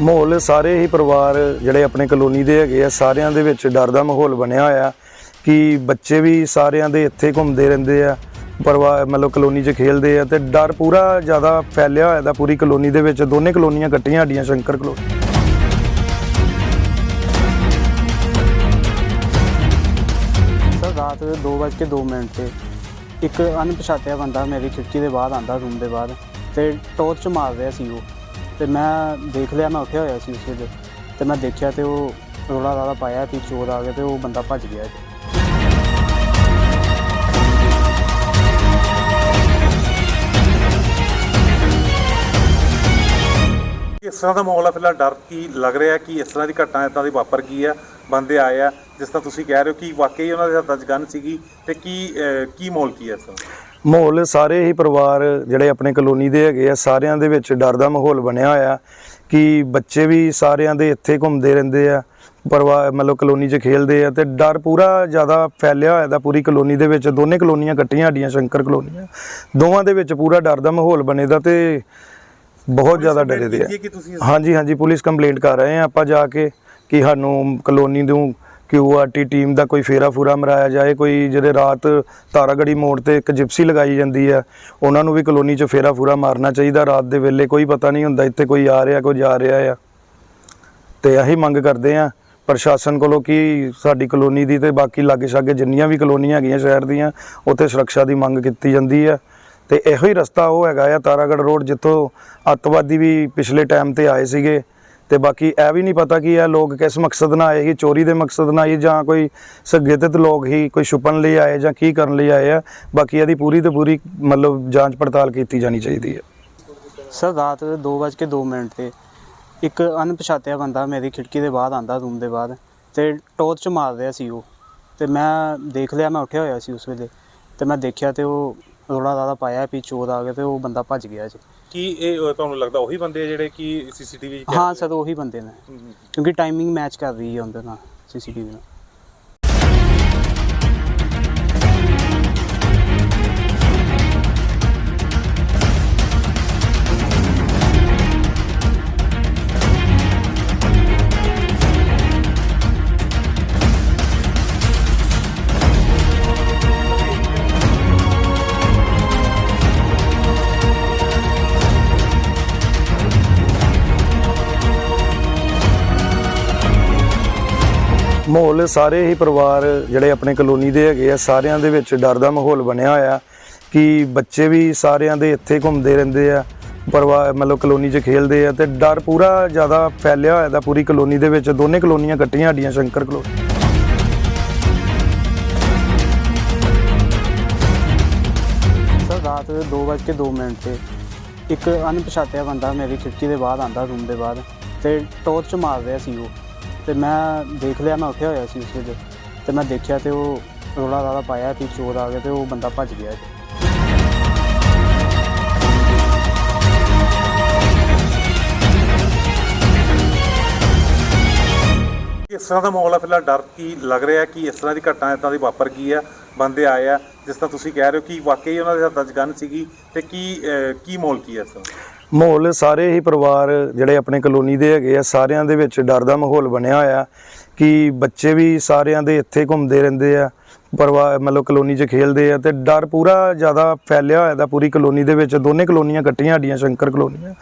ਮਾਹੌਲ ਸਾਰੇ ਹੀ ਪਰਿਵਾਰ ਜਿਹੜੇ ਆਪਣੇ ਕਲੋਨੀ ਦੇ ਹੈਗੇ ਆ, ਸਾਰਿਆਂ ਦੇ ਵਿੱਚ ਡਰ ਦਾ ਮਾਹੌਲ ਬਣਿਆ ਹੋਇਆ ਕਿ ਬੱਚੇ ਵੀ ਸਾਰਿਆਂ ਦੇ ਇੱਥੇ ਘੁੰਮਦੇ ਰਹਿੰਦੇ ਆ, ਪਰਿਵਾਰ ਮਤਲਬ ਕਲੋਨੀ 'ਚ ਖੇਲਦੇ ਆ ਤੇ ਡਰ ਪੂਰਾ ਜ਼ਿਆਦਾ ਫੈਲਿਆ ਹੋਇਆ ਦਾ ਪੂਰੀ ਕਲੋਨੀ ਦੇ ਵਿੱਚ, ਦੋਨੇ ਕਲੋਨੀਆਂ ਇਕੱਠੀਆਂ ਸਾਡੀਆਂ, ਸ਼ੰਕਰ ਕਲੋਨੀ। ਸਰ, ਰਾਤ 2:02 ਮਿੰਟ ਤੇ ਇੱਕ ਅਣਪਛਾਤਿਆ ਬੰਦਾ ਮੇਰੀ ਖਿੜਕੀ ਦੇ ਬਾਹਰ ਆਂਦਾ ਰੂਮ ਦੇ ਬਾਹਰ, ਤੇ ਟੋਰਚ ਮਾਰ ਰਿਹਾ ਸੀ ਉਹ। ਤੇ ਮੈਂ ਦੇਖ ਲਿਆ ਮੈਂ ਉੱਠਿਆ ਹੋਇਆ ਸੀ ਉਸ ਵੇਲੇ। ਤੇ ਮੈਂ ਦੇਖਿਆ ਤੇ ਉਹ ਰੋਲਾ ਰਾਲਾ ਪਾਇਆ ਕਿ ਚੋਰ ਆ ਗਿਆ ਤੇ ਉਹ ਬੰਦਾ ਭੱਜ ਗਿਆ। ਜੀ ਇਸ ਤਰ੍ਹਾਂ ਦਾ ਮਾਹੌਲ ਹੈ ਫਿਲਹਾਲ ਡਰ ਕੀ ਲੱਗ ਰਿਹਾ ਕਿ ਇਸ ਤਰ੍ਹਾਂ ਦੀ ਘਟਨਾ ਇਦਾਂ ਦੀ ਵਾਪਰ ਗਈ ਆ ਬੰਦੇ ਆਏ ਆ ਜਿਸ ਤਰ੍ਹਾਂ ਤੁਸੀਂ ਕਹਿ ਰਹੇ ਹੋ ਕਿ ਵਾਕਈ ਉਹਨਾਂ ਦੇ ਹੱਥਾਂ 'ਚ ਗਨ ਸੀਗੀ ਤੇ ਕੀ ਅਹ, ਕੀ ਮਾਹੌਲ ਕੀ ਹੈ ਇਸ ਤਰ੍ਹਾਂ? ਮਾਹੌਲ ਸਾਰੇ ਹੀ ਪਰਿਵਾਰ ਜਿਹੜੇ ਆਪਣੇ ਕਲੋਨੀ ਦੇ ਹੈਗੇ ਆ ਸਾਰਿਆਂ ਦੇ ਵਿੱਚ ਡਰ ਦਾ ਮਾਹੌਲ ਬਣਿਆ ਹੋਇਆ ਕਿ ਬੱਚੇ ਵੀ ਸਾਰਿਆਂ ਦੇ ਇੱਥੇ ਘੁੰਮਦੇ ਰਹਿੰਦੇ ਆ ਪਰਿਵਾਰ ਮਤਲਬ ਕਲੋਨੀ 'ਚ ਖੇਲਦੇ ਆ ਤੇ ਡਰ ਪੂਰਾ ਜ਼ਿਆਦਾ ਫੈਲਿਆ ਹੋਇਆ ਦਾ ਪੂਰੀ ਕਲੋਨੀ ਦੇ ਵਿੱਚ ਦੋਨੇ ਕਲੋਨੀਆਂ ਇਕੱਠੀਆਂ ਸਾਡੀਆਂ ਸ਼ੰਕਰ ਕਲੋਨੀਆਂ। ਦੋਵਾਂ ਦੇ ਵਿੱਚ ਪੂਰਾ ਡਰ ਦਾ ਮਾਹੌਲ ਬਣੇ ਦਾ ਤੇ ਬਹੁਤ ਜ਼ਿਆਦਾ ਡਰੇ ਦੇ ਆ। ਹਾਂਜੀ ਹਾਂਜੀ ਪੁਲਿਸ ਕੰਪਲੇਂਟ ਕਰ ਰਹੇ ਆ ਆਪਾਂ ਜਾ ਕੇ ਕਿ ਸਾਨੂੰ ਕਲੋਨੀ ਨੂੰ ਕਿਊਆਰਟੀ ਟੀਮ ਦਾ ਕੋਈ ਫੇਰਾ ਫੂਰਾ ਮਰਾਇਆ ਜਾਏ, ਕੋਈ ਜਿਹੜੇ ਰਾਤ ਤਾਰਾਗੜੀ ਮੋੜ ਤੇ ਇੱਕ ਜਿਪਸੀ ਲਗਾਈ ਜਾਂਦੀ ਹੈ, ਉਹਨਾਂ ਨੂੰ ਵੀ ਕਲੋਨੀ 'ਚ ਫੇਰਾ ਫੂਰਾ ਮਾਰਨਾ ਚਾਹੀਦਾ। ਰਾਤ ਦੇ ਵੇਲੇ ਕੋਈ ਪਤਾ ਨਹੀਂ ਹੁੰਦਾ ਇੱਥੇ ਕੋਈ ਆ ਰਿਹਾ, ਕੋਈ ਜਾ ਰਿਹਾ ਆ। ਤੇ ਇਹੀ ਮੰਗ ਕਰਦੇ ਆ ਪ੍ਰਸ਼ਾਸਨ ਕੋਲੋਂ ਕਿ ਸਾਡੀ ਕਲੋਨੀ ਦੀ ਤੇ ਬਾਕੀ ਲਾਗੇ ਛਾਗੇ ਜਿੰਨੀਆਂ ਵੀ ਕਲੋਨੀਆਂ ਹੈਗੀਆਂ ਸ਼ਹਿਰ ਦੀਆਂ, ਉੱਥੇ ਸੁਰੱਖਿਆ ਦੀ ਮੰਗ ਕੀਤੀ ਜਾਂਦੀ ਹੈ। ਤੇ ਇਹੋ ਹੀ ਰਸਤਾ ਉਹ ਹੈਗਾ ਆ ਤਾਰਾਗੜ ਰੋਡ, ਜਿੱਥੋਂ ਅੱਤਵਾਦੀ ਵੀ ਪਿਛਲੇ ਟਾਈਮ ਤੇ ਆਏ ਸੀਗੇ। ਤੇ ਬਾਕੀ ਇਹ ਵੀ ਨਹੀਂ ਪਤਾ ਕਿ ਇਹ ਲੋਕ ਕਿਸ ਮਕਸਦ ਨਾਲ ਆਏ ਸੀ, ਚੋਰੀ ਦੇ ਮਕਸਦ ਨਾਲ ਆਏ ਜਾਂ ਕੋਈ ਸਗੇਤਿਤ ਲੋਕ ਹੀ ਕੋਈ ਛੁਪਣ ਲਈ ਆਏ ਜਾਂ ਕੀ ਕਰਨ ਲਈ ਆਏ ਆ। ਬਾਕੀ ਇਹਦੀ ਪੂਰੀ ਤੇ ਪੂਰੀ ਮਤਲਬ ਜਾਂਚ ਪੜਤਾਲ ਕੀਤੀ ਜਾਣੀ ਚਾਹੀਦੀ ਹੈ। ਸਰ, ਰਾਤ 2:02 ਮਿੰਟ ਤੇ ਇੱਕ ਅਣਪਛਾਤਿਆ ਬੰਦਾ ਮੇਰੀ ਖਿੜਕੀ ਦੇ ਬਾਹਰ ਆਂਦਾ ਰੂਮ ਦੇ ਬਾਹਰ ਤੇ ਟੋਰਚ ਮਾਰ ਰਿਹਾ ਸੀ ਉਹ। ਤੇ ਮੈਂ ਦੇਖ ਲਿਆ, ਮੈਂ ਉੱਠਿਆ ਹੋਇਆ ਸੀ ਉਸ ਵੇਲੇ ਤੇ ਮੈਂ ਦੇਖਿਆ ਤੇ ਉਹ ਰੋਲਾ ਰਾਲਾ ਪਾਇਆ ਵੀ ਚੋਰ ਆ ਗਿਆ ਤੇ ਉਹ ਬੰਦਾ ਭੱਜ ਗਿਆ ਜੀ ਕੀ ਇਹ ਤੁਹਾਨੂੰ ਲੱਗਦਾ ਉਹੀ ਬੰਦੇ ਆ ਜਿਹੜੇ ਕਿ ਸੀਸੀਟੀਵੀ ਹਾਂ ਸਰ ਉਹੀ ਬੰਦੇ ਨੇ। ਕਿਉਂਕਿ ਟਾਈਮਿੰਗ ਮੈਚ ਕਰ ਰਹੀ ਹੈ ਉਹਦੇ ਨਾਲ ਸੀਸੀਟੀਵੀ ਨਾਲ। ਮਾਹੌਲ ਸਾਰੇ ਹੀ ਪਰਿਵਾਰ ਜਿਹੜੇ ਆਪਣੇ ਕਲੋਨੀ ਦੇ ਹੈਗੇ ਆ, ਸਾਰਿਆਂ ਦੇ ਵਿੱਚ ਡਰ ਦਾ ਮਾਹੌਲ ਬਣਿਆ ਹੋਇਆ ਕਿ ਬੱਚੇ ਵੀ ਸਾਰਿਆਂ ਦੇ ਇੱਥੇ ਘੁੰਮਦੇ ਰਹਿੰਦੇ ਆ ਪਰਿਵਾਰ ਮਤਲਬ ਕਲੋਨੀ 'ਚ ਖੇਲਦੇ ਆ ਤੇ ਡਰ ਪੂਰਾ ਜ਼ਿਆਦਾ ਫੈਲਿਆ ਹੋਇਆ ਦਾ ਪੂਰੀ ਕਲੋਨੀ ਦੇ ਵਿੱਚ, ਦੋਨੇ ਕਲੋਨੀਆਂ ਕੱਟੀਆਂ ਸਾਡੀਆਂ, ਸ਼ੰਕਰ ਕਲੋਨੀ। ਸਰ, ਰਾਤ 2:02 ਮਿੰਟ ਤੇ ਇੱਕ ਅਣਪਛਾਤਿਆ ਬੰਦਾ ਮੇਰੀ ਖਿੜਕੀ ਦੇ ਬਾਹਰ ਆਂਦਾ ਰੂਮ ਦੇ ਬਾਹਰ ਤੇ ਟੋਰਚ ਮਾਰ ਰਿਹਾ ਸੀ ਉਹ। ਤੇ ਮੈਂ ਦੇਖ ਲਿਆ, ਮੈਂ ਉੱਠਿਆ ਹੋਇਆ ਸੀ ਉਸ ਵੇਲੇ ਤੇ ਮੈਂ ਦੇਖਿਆ ਤੇ ਉਹ ਰੋਲਾ ਰਾਲਾ ਪਾਇਆ ਕਿ ਚੋਰ ਆ ਗਿਆ ਤੇ ਉਹ ਬੰਦਾ ਭੱਜ ਗਿਆ। ਜੀ ਇਸ ਤਰ੍ਹਾਂ ਦਾ ਮਾਹੌਲ ਹੈ ਫਿਲਹਾਲ ਡਰ ਕੀ ਲੱਗ ਰਿਹਾ ਕਿ ਇਸ ਤਰ੍ਹਾਂ ਦੀ ਘਟਨਾ ਇਦਾਂ ਦੀ ਵਾਪਰ ਗਈ ਆ ਬੰਦੇ ਆਏ ਆ। ਜਿਸ ਤਰ੍ਹਾਂ ਤੁਸੀਂ ਕਹਿ ਰਹੇ ਹੋ ਕਿ ਵਾਕਈ ਉਹਨਾਂ ਦੇ ਹੱਥਾਂ 'ਚ ਗਨ ਸੀਗੀ ਤੇ ਕੀ ਅਹ, ਕੀ ਮਾਹੌਲ ਕੀ ਹੈ ਤਰ੍ਹਾਂ ਮਾਹੌਲ ਸਾਰੇ ਹੀ ਪਰਿਵਾਰ ਜਿਹੜੇ ਆਪਣੇ ਕਲੋਨੀ ਦੇ ਹੈਗੇ ਆ ਸਾਰਿਆਂ ਦੇ ਵਿੱਚ ਡਰ ਦਾ ਮਾਹੌਲ ਬਣਿਆ ਹੋਇਆ ਕਿ ਬੱਚੇ ਵੀ ਸਾਰਿਆਂ ਦੇ ਇੱਥੇ ਘੁੰਮਦੇ ਰਹਿੰਦੇ ਆ ਪਰਿਵਾਰ ਮਤਲਬ ਕਲੋਨੀ 'ਚ ਖੇਲਦੇ ਆ ਤੇ ਡਰ ਪੂਰਾ ਜ਼ਿਆਦਾ ਫੈਲਿਆ ਹੋਇਆ ਦਾ ਪੂਰੀ ਕਲੋਨੀ ਦੇ ਵਿੱਚ ਦੋਨੇ ਕਲੋਨੀਆਂ ਇਕੱਠੀਆਂ ਸਾਡੀਆਂ ਸ਼ੰਕਰ ਕਲੋਨੀਆਂ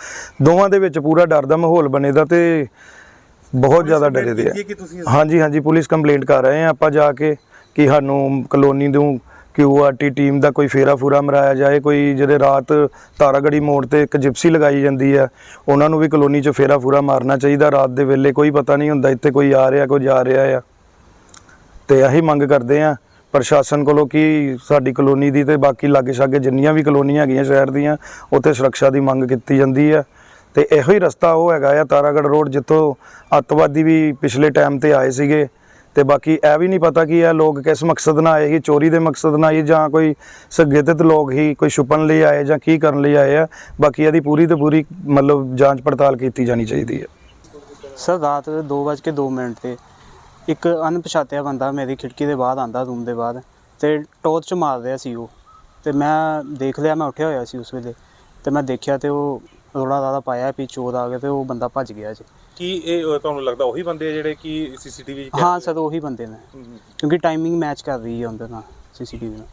ਦੋਵਾਂ ਦੇ ਵਿੱਚ ਪੂਰਾ ਡਰ ਦਾ ਮਾਹੌਲ ਬਣੇ ਦਾ ਤੇ ਬਹੁਤ ਜ਼ਿਆਦਾ ਡਰੇ ਦੇ ਆ। ਕੀਤੀ ਹੈ ਕਿ ਤੁਸੀਂ ਇਸ- ਹਾਂਜੀ ਹਾਂਜੀ ਪੁਲਿਸ ਕੰਪਲੇਂਟ ਕਰ ਰਹੇ ਆ ਆਪਾਂ ਜਾ ਕੇ ਕਿ ਸਾਨੂੰ ਕਲੋਨੀ ਨੂੰ ਕਿਊਆਰਟੀ ਟੀਮ ਦਾ ਕੋਈ ਫੇਰਾ ਫੂਰਾ ਮਰਾਇਆ ਜਾਏ, ਕੋਈ ਜਿਹੜੇ ਰਾਤ ਤਾਰਾਗੜੀ ਮੋੜ ਤੇ ਇੱਕ ਜਿਪਸੀ ਲਗਾਈ ਜਾਂਦੀ ਹੈ, ਉਹਨਾਂ ਨੂੰ ਵੀ ਕਲੋਨੀ 'ਚ ਫੇਰਾ ਫੂਰਾ ਮਾਰਨਾ ਚਾਹੀਦਾ, ਰਾਤ ਦੇ ਵੇਲੇ ਕੋਈ ਪਤਾ ਨਹੀਂ ਹੁੰਦਾ ਇੱਥੇ ਕੋਈ ਆ ਰਿਹਾ, ਕੋਈ ਜਾ ਰਿਹਾ ਆ। ਤੇ ਇਹੀ ਮੰਗ ਕਰਦੇ ਆ ਪ੍ਰਸ਼ਾਸਨ ਕੋਲੋਂ ਕਿ ਸਾਡੀ ਕਲੋਨੀ ਦੀ ਤੇ ਬਾਕੀ ਲਾਗੇ ਛਾਗੇ ਜਿੰਨੀਆਂ ਵੀ ਕਲੋਨੀਆਂ ਹੈਗੀਆਂ ਸ਼ਹਿਰ ਦੀਆਂ, ਉੱਥੇ ਸੁਰੱਖਿਆ ਦੀ ਮੰਗ ਕੀਤੀ ਜਾਂਦੀ ਹੈ। ਤੇ ਇਹੋ ਹੀ ਰਸਤਾ ਉਹ ਹੈਗਾ ਆ ਤਾਰਾਗੜ ਰੋਡ, ਜਿੱਥੋਂ ਅੱਤਵਾਦੀ ਵੀ ਪਿਛਲੇ ਟਾਈਮ ਤੇ ਆਏ ਸੀਗੇ। ਤੇ ਬਾਕੀ ਇਹ ਵੀ ਨਹੀਂ ਪਤਾ ਕਿ ਇਹ ਲੋਕ ਕਿਸ ਮਕਸਦ ਨਾਲ ਆਏ ਸੀ, ਚੋਰੀ ਦੇ ਮਕਸਦ ਨਾਲ ਆਏ ਜਾਂ ਕੋਈ ਸਗੇਤਿਤ ਲੋਕ ਹੀ ਕੋਈ ਛੁਪਣ ਲਈ ਆਏ ਜਾਂ ਕੀ ਕਰਨ ਲਈ ਆਏ ਆ। ਬਾਕੀ ਇਹਦੀ ਪੂਰੀ ਤੇ ਪੂਰੀ ਮਤਲਬ ਜਾਂਚ ਪੜਤਾਲ ਕੀਤੀ ਜਾਣੀ ਚਾਹੀਦੀ ਹੈ। ਸਰ, ਰਾਤ 2:02 ਮਿੰਟ ਤੇ ਇੱਕ ਅਣਪਛਾਤਿਆ ਬੰਦਾ ਮੇਰੀ ਖਿੜਕੀ ਦੇ ਬਾਹਰ ਆਂਦਾ ਰੂਮ ਦੇ ਬਾਹਰ ਤੇ ਟੋਰਚ ਮਾਰ ਰਿਹਾ ਸੀ ਉਹ। ਤੇ ਮੈਂ ਦੇਖ ਲਿਆ, ਮੈਂ ਉੱਠਿਆ ਹੋਇਆ ਸੀ ਉਸ ਵੇਲੇ ਤੇ ਮੈਂ ਦੇਖਿਆ ਤੇ ਉਹ ਰੋਲਾ ਰਾਲਾ ਪਾਇਆ ਵੀ ਚੋਰ ਆ ਗਿਆ ਤੇ ਉਹ ਬੰਦਾ ਭੱਜ ਗਿਆ ਜੀ। ਕੀ ਇਹ ਤੁਹਾਨੂੰ ਲੱਗਦਾ ਉਹੀ ਬੰਦੇ ਆ ਜਿਹੜੇ ਕਿ ਸੀਸੀਟੀਵੀ ਹਾਂ ਸਰ ਉਹੀ ਬੰਦੇ ਨੇ। ਕਿਉਂਕਿ ਟਾਈਮਿੰਗ ਮੈਚ ਕਰ ਰਹੀ ਹੈ ਉਹਦੇ ਨਾਲ ਸੀਸੀਟੀਵੀ ਨਾਲ।